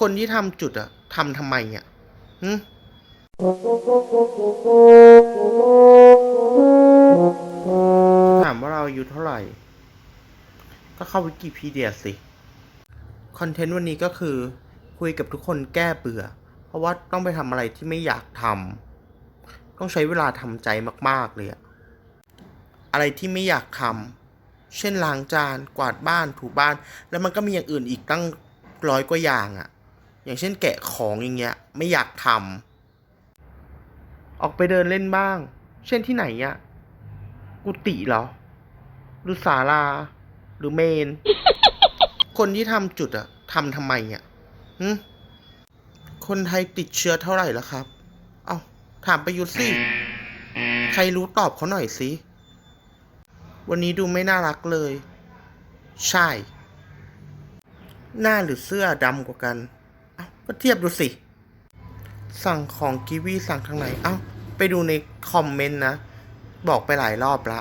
คนที่ทำจุดอะทำทำไมอะหึถามว่าเราอายุเท่าไหร่ ก็เข้าวิกิพีเดียสิ คอนเทนต์วันนี้ก็คือ คุยกับทุกคนแก้เบื่อ เพราะว่าต้องไปทำอะไรที่ไม่อยากทำ ต้องใช้เวลาทำใจมาก ๆ เลยอะอะไรที่ไม่อยากทำ เช่นล้างจาน กวาดบ้าน ถูบ้าน แล้วมันก็มีอย่างอื่นอีกตั้งร้อยกว่าอย่างอะ อย่างเช่นแกะของอย่างเงี้ยไม่อยากทำออกไปเดินเล่นบ้าง เช่นที่ไหนอะกุฏิเหรอ หรือศาลา หรือเมน คนที่ทำจุดอะทำทำไมอะหึคนไทยติดเชื้อเท่าไหร่แล้วครับ เอา้าถามไปยุทธสิ ใครรู้ตอบเขาหน่อยสิ วันนี้ดูไม่น่ารักเลย ใช่ หน้าหรือเสื้อดำกว่ากัน ก็เทียบดูสิ สั่งของกีวีสั่งทางไหน เอ้า ไปดูในคอมเมนต์นะ บอกไปหลายรอบละ